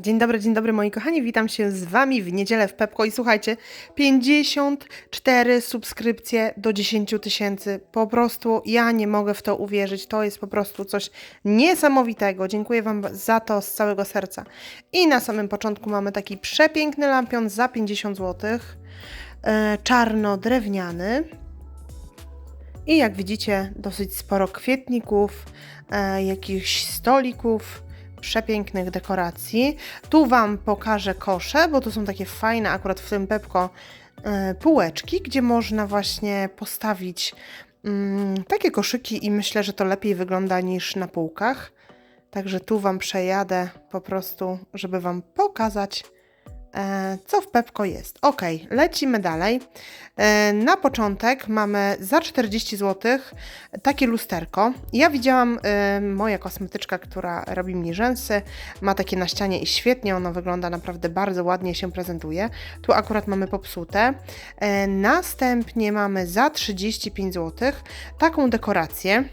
Dzień dobry, dzień dobry moi kochani, witam się z Wami w niedzielę w Pepko. I słuchajcie, 54 subskrypcje do 10 tysięcy, po prostu ja nie mogę w to uwierzyć, to jest po prostu coś niesamowitego, dziękuję Wam za to z całego serca. I na samym początku mamy taki przepiękny lampion za 50 zł, e, czarno-drewniany. I jak widzicie dosyć sporo kwietników, e, jakichś stolików, przepięknych dekoracji. Tu Wam pokażę kosze, bo to są takie fajne akurat w tym Pepko e, półeczki, gdzie można właśnie postawić mm, takie koszyki i myślę, że to lepiej wygląda niż na półkach. Także tu Wam przejadę po prostu, żeby Wam pokazać, co w Pepko jest. Ok, lecimy dalej. E, na początek mamy za 40 zł takie lusterko. Ja widziałam, e, moja kosmetyczka, która robi mi rzęsy, ma takie na ścianie i świetnie ono wygląda, naprawdę bardzo ładnie się prezentuje. Tu akurat mamy popsute. E, następnie mamy za 35 zł taką dekorację.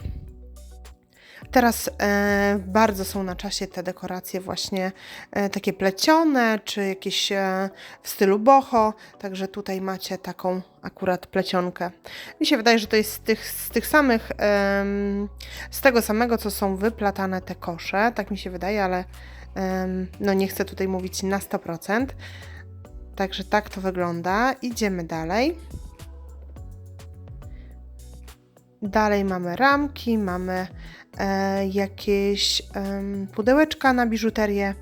Teraz e, bardzo są na czasie te dekoracje właśnie e, takie plecione, czy jakieś e, w stylu boho, także tutaj macie taką akurat plecionkę. Mi się wydaje, że to jest z tych, z tych samych, em, z tego samego, co są wyplatane te kosze, tak mi się wydaje, ale em, no nie chcę tutaj mówić na 100%. Także tak to wygląda. Idziemy dalej. Dalej mamy ramki, mamy e, jakieś em, pudełeczka na biżuterię.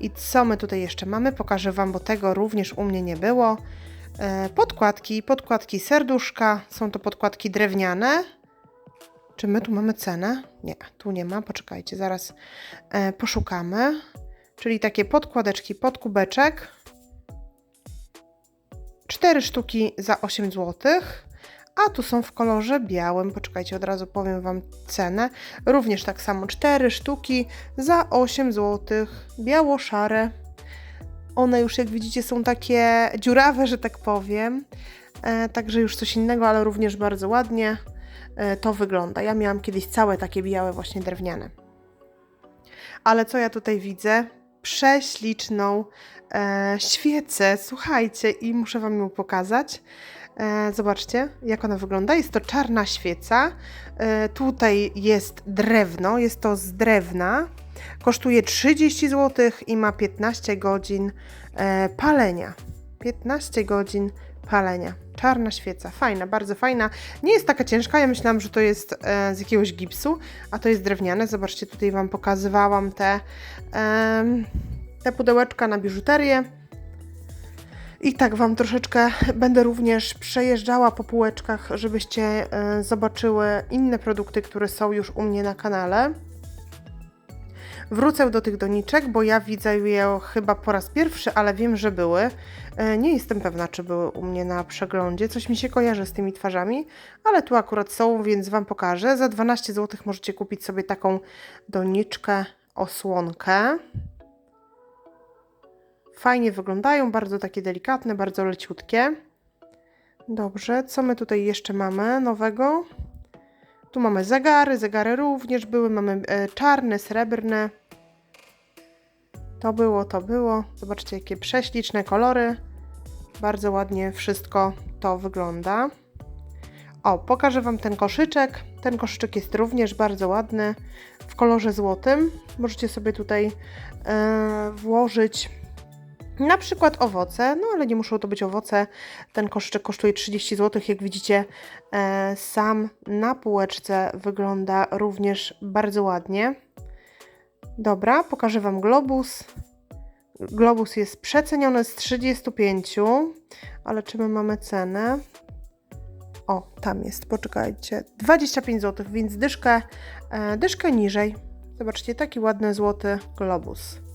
I co my tutaj jeszcze mamy? Pokażę Wam, bo tego również u mnie nie było. E, podkładki, podkładki serduszka. Są to podkładki drewniane. Czy my tu mamy cenę? Nie, tu nie ma. Poczekajcie, zaraz e, poszukamy. Czyli takie podkładeczki pod kubeczek. Cztery sztuki za 8 złotych a tu są w kolorze białym. Poczekajcie, od razu powiem Wam cenę. Również tak samo 4 sztuki za 8 zł, biało-szare. One już jak widzicie są takie dziurawe, że tak powiem. E, także już coś innego, ale również bardzo ładnie e, to wygląda. Ja miałam kiedyś całe takie białe właśnie drewniane. Ale co ja tutaj widzę? Prześliczną e, świecę, słuchajcie, i muszę Wam ją pokazać. E, zobaczcie, jak ona wygląda. Jest to czarna świeca. E, tutaj jest drewno, jest to z drewna. Kosztuje 30 zł i ma 15 godzin e, palenia. 15 godzin palenia. Czarna świeca, fajna, bardzo fajna. Nie jest taka ciężka, ja myślałam, że to jest z jakiegoś gipsu, a to jest drewniane. Zobaczcie, tutaj Wam pokazywałam te, te pudełeczka na biżuterię. I tak Wam troszeczkę będę również przejeżdżała po półeczkach, żebyście e, zobaczyły inne produkty, które są już u mnie na kanale. Wrócę do tych doniczek, bo ja widzę je chyba po raz pierwszy, ale wiem, że były. E, nie jestem pewna, czy były u mnie na przeglądzie. Coś mi się kojarzy z tymi twarzami, ale tu akurat są, więc Wam pokażę. Za 12 zł możecie kupić sobie taką doniczkę, osłonkę. Fajnie wyglądają, bardzo takie delikatne, bardzo leciutkie. Dobrze, co my tutaj jeszcze mamy nowego? Tu mamy zegary, zegary również były, mamy e, czarne, srebrne. To było, to było. Zobaczcie, jakie prześliczne kolory. Bardzo ładnie wszystko to wygląda. O, pokażę Wam ten koszyczek. Ten koszyczek jest również bardzo ładny, w kolorze złotym. Możecie sobie tutaj e, włożyć na przykład owoce, no ale nie muszą to być owoce. Ten koszyczek kosztuje 30 zł. Jak widzicie, e, sam na półeczce wygląda również bardzo ładnie. Dobra, pokażę Wam globus. Globus jest przeceniony z 35, ale czy my mamy cenę? O, tam jest, poczekajcie. 25 zł, więc dyszkę, e, dyszkę niżej. Zobaczcie, taki ładny złoty globus.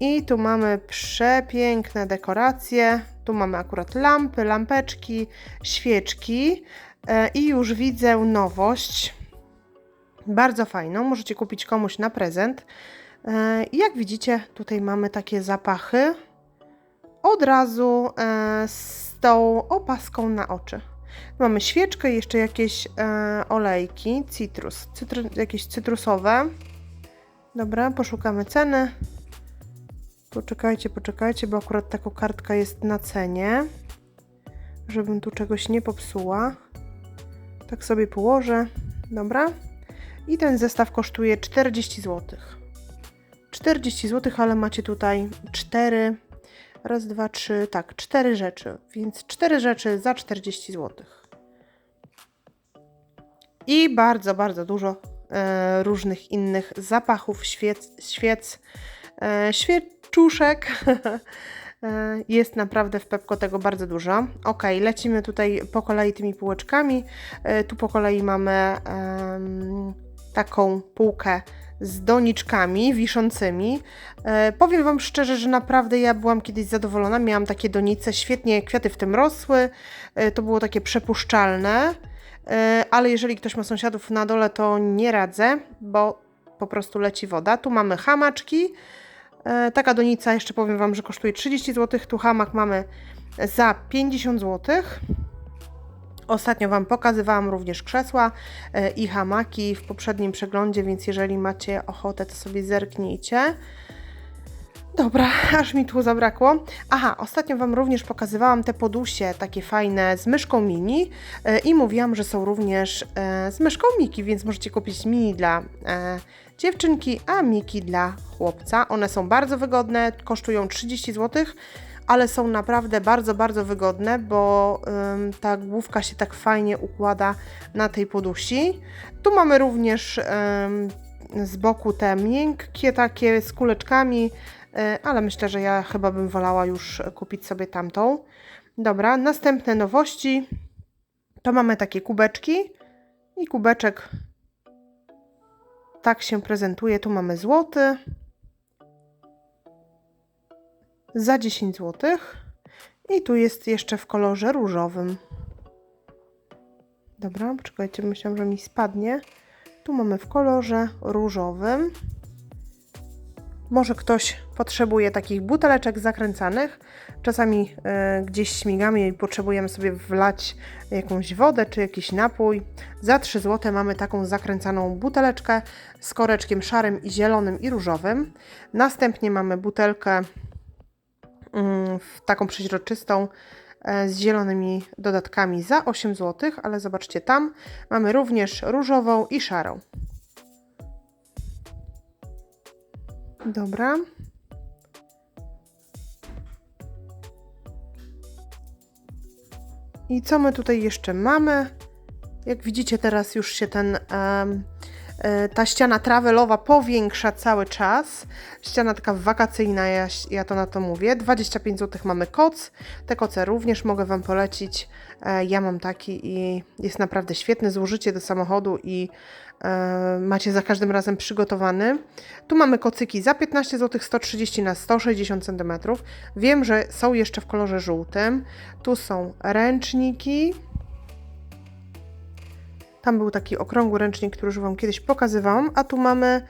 I tu mamy przepiękne dekoracje. Tu mamy akurat lampy, lampeczki, świeczki. E, I już widzę nowość. Bardzo fajną. Możecie kupić komuś na prezent. E, jak widzicie, tutaj mamy takie zapachy. Od razu e, z tą opaską na oczy. Mamy świeczkę jeszcze jakieś olejki, citrus, jakieś cytrusowe. Dobra, poszukamy ceny. Poczekajcie, poczekajcie, bo akurat ta kokardka jest na cenie. Żebym tu czegoś nie popsuła. Tak sobie położę. Dobra. I ten zestaw kosztuje 40 zł. 40 zł, ale macie tutaj 4. Raz, dwa, trzy, tak, cztery rzeczy. Więc cztery rzeczy za 40 zł. I bardzo, bardzo dużo e, różnych innych zapachów, świec, świec e, świeczuszek. E, Jest naprawdę w Pepko tego bardzo dużo. Ok, lecimy tutaj po kolei tymi półeczkami. E, Tu po kolei mamy em, taką półkę z doniczkami wiszącymi. E, powiem Wam szczerze, że naprawdę ja byłam kiedyś zadowolona. Miałam takie donice, świetnie kwiaty w tym rosły. E, to było takie przepuszczalne. E, ale jeżeli ktoś ma sąsiadów na dole, to nie radzę, bo po prostu leci woda. Tu mamy hamaczki. E, taka donica, jeszcze powiem Wam, że kosztuje 30 zł. Tu hamak mamy za 50 zł. Ostatnio Wam pokazywałam również krzesła e, i hamaki w poprzednim przeglądzie, więc jeżeli macie ochotę, to sobie zerknijcie. Dobra, aż mi tu zabrakło. Aha, ostatnio Wam również pokazywałam te podusie takie fajne z myszką mini e, i mówiłam, że są również e, z myszką Miki, więc możecie kupić mini dla e, dziewczynki, a Miki dla chłopca. One są bardzo wygodne, kosztują 30 zł, ale są naprawdę bardzo, bardzo wygodne, bo ta główka się tak fajnie układa na tej podusi. Tu mamy również z boku te miękkie takie z kuleczkami, ale myślę, że ja chyba bym wolała już kupić sobie tamtą. Dobra, następne nowości. To mamy takie kubeczki i kubeczek tak się prezentuje. Tu mamy złoty za 10 zł. I tu jest jeszcze w kolorze różowym. Dobra, poczekajcie, myślałam, że mi spadnie. Tu mamy w kolorze różowym. Może ktoś potrzebuje takich buteleczek zakręcanych. Czasami e, gdzieś śmigamy i potrzebujemy sobie wlać jakąś wodę czy jakiś napój. Za 3 zł mamy taką zakręcaną buteleczkę z koreczkiem szarym i zielonym i różowym. Następnie mamy butelkę w taką przeźroczystą e, z zielonymi dodatkami za 8 zł, ale zobaczcie tam mamy również różową i szarą. Dobra. I co my tutaj jeszcze mamy? Jak widzicie, teraz już się ten, e, ta ściana travelowa powiększa cały czas. Ściana taka wakacyjna, ja, ja to na to mówię. 25 zł mamy koc. Te koce również mogę Wam polecić. E, ja mam taki i jest naprawdę świetny. Złożycie do samochodu i macie za każdym razem przygotowany. Tu mamy kocyki za 15 zł, 130 na 160 cm. Wiem, że są jeszcze w kolorze żółtym. Tu są ręczniki. Tam był taki okrągły ręcznik, który już Wam kiedyś pokazywałam, a tu mamy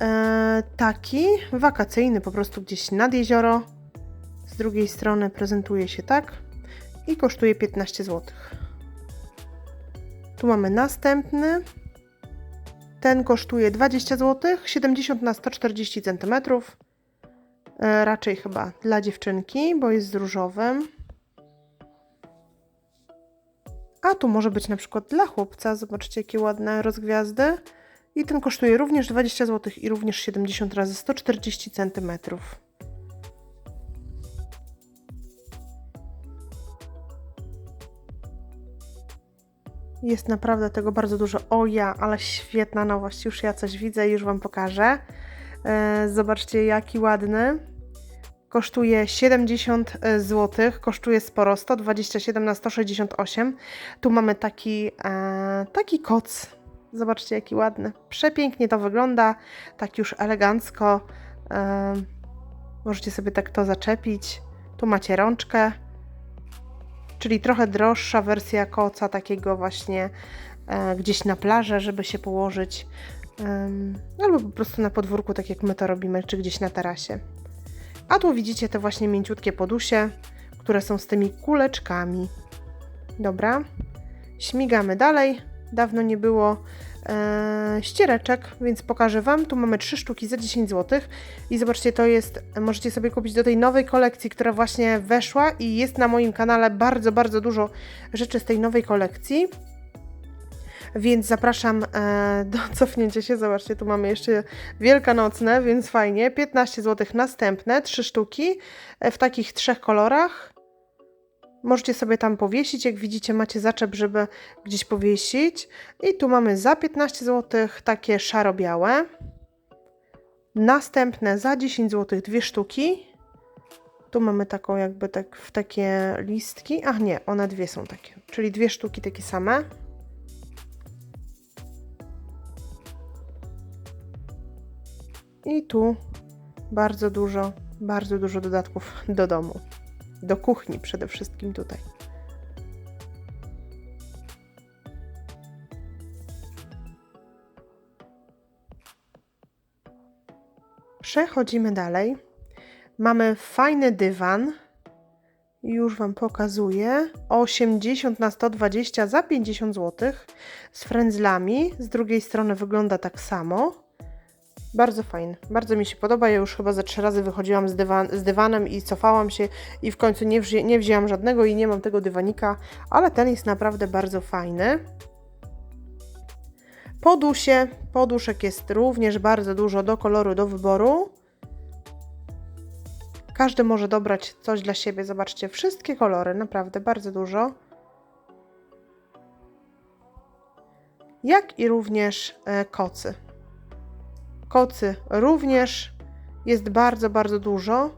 e, taki wakacyjny, po prostu gdzieś nad jezioro. Z drugiej strony prezentuje się tak i kosztuje 15 zł. Tu mamy następny. Ten kosztuje 20 zł, 70 na 140 cm. E, raczej chyba dla dziewczynki, bo jest z różowym. A tu może być na przykład dla chłopca. Zobaczcie, jakie ładne rozgwiazdy. I ten kosztuje również 20 zł i również 70 razy 140 cm. Jest naprawdę tego bardzo dużo. O ja, ale świetna nowość. Już ja coś widzę i już Wam pokażę. E, zobaczcie, jaki ładny. Kosztuje 70 zł, kosztuje sporo, 127 na 168. Tu mamy taki, e, taki koc. Zobaczcie, jaki ładny. Przepięknie to wygląda, tak już elegancko. E, możecie sobie tak to zaczepić. Tu macie rączkę, czyli trochę droższa wersja koca, takiego właśnie e, gdzieś na plażę, żeby się położyć. Em, albo po prostu na podwórku, tak jak my to robimy, czy gdzieś na tarasie. A tu widzicie te właśnie mięciutkie podusie, które są z tymi kuleczkami. Dobra, śmigamy dalej. Dawno nie było e, ściereczek, więc pokażę Wam. Tu mamy trzy sztuki za 10 zł i zobaczcie, to jest, możecie sobie kupić do tej nowej kolekcji, która właśnie weszła i jest na moim kanale bardzo, bardzo dużo rzeczy z tej nowej kolekcji. Więc zapraszam e, do cofnięcia się. Zobaczcie, tu mamy jeszcze wielkanocne, więc fajnie. 15 zł następne, trzy sztuki e, w takich trzech kolorach. Możecie sobie tam powiesić, jak widzicie macie zaczep, żeby gdzieś powiesić. I tu mamy za 15 zł takie szaro-białe. Następne za 10 zł dwie sztuki. Tu mamy taką jakby tak w takie listki. Ach nie, one dwie są takie, czyli dwie sztuki takie same. I tu bardzo dużo, bardzo dużo dodatków do domu. Do kuchni przede wszystkim tutaj. Przechodzimy dalej. Mamy fajny dywan. Już Wam pokazuję. 80 na 120 za 50 zł. Z frędzlami. Z drugiej strony wygląda tak samo. Bardzo fajny, bardzo mi się podoba. Ja już chyba ze trzy razy wychodziłam z, dywan, z dywanem i cofałam się i w końcu nie, wzi nie wzięłam żadnego i nie mam tego dywanika, ale ten jest naprawdę bardzo fajny. Podusie, poduszek jest również bardzo dużo do koloru, do wyboru. Każdy może dobrać coś dla siebie. Zobaczcie, wszystkie kolory, naprawdę bardzo dużo. Jak i również e, kocy. Kocy również jest bardzo, bardzo dużo.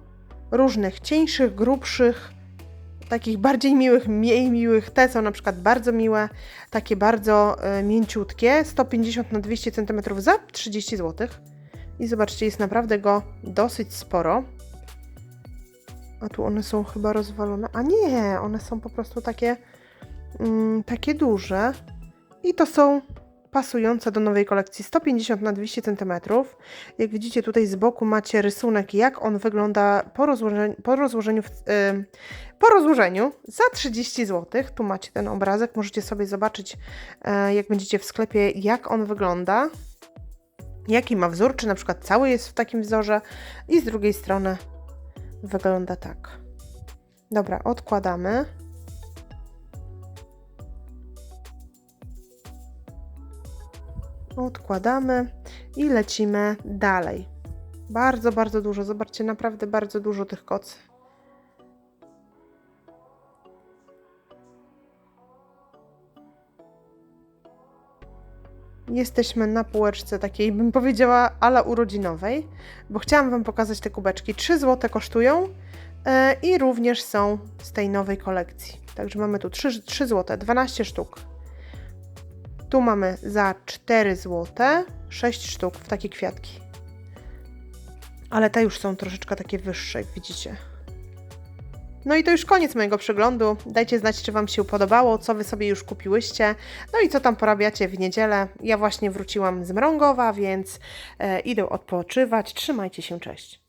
Różnych cieńszych, grubszych, takich bardziej miłych, mniej miłych. Te są na przykład bardzo miłe, takie bardzo e, mięciutkie. 150 na 200 cm za 30 zł. I zobaczcie, jest naprawdę go dosyć sporo. A tu one są chyba rozwalone. A nie, one są po prostu takie, mm, takie duże. I to są pasujące do nowej kolekcji 150 na 200 cm. Jak widzicie tutaj z boku macie rysunek, jak on wygląda po rozłożeniu, po rozłożeniu, yy, po rozłożeniu za 30 zł. Tu macie ten obrazek, możecie sobie zobaczyć, yy, jak będziecie w sklepie, jak on wygląda. Jaki ma wzór, czy na przykład cały jest w takim wzorze. I z drugiej strony wygląda tak. Dobra, odkładamy. Odkładamy i lecimy dalej. Bardzo, bardzo dużo. Zobaczcie, naprawdę bardzo dużo tych kocy. Jesteśmy na półeczce takiej, bym powiedziała, ala urodzinowej, bo chciałam Wam pokazać te kubeczki. 3 zł kosztują yy, i również są z tej nowej kolekcji. Także mamy tu 3, 3 zł, 12 sztuk. Tu mamy za 4 zł 6 sztuk w takie kwiatki. Ale te już są troszeczkę takie wyższe, jak widzicie. No i to już koniec mojego przeglądu. Dajcie znać, czy Wam się podobało, co Wy sobie już kupiłyście, no i co tam porabiacie w niedzielę. Ja właśnie wróciłam z Mrągowa, więc e, idę odpoczywać. Trzymajcie się, cześć.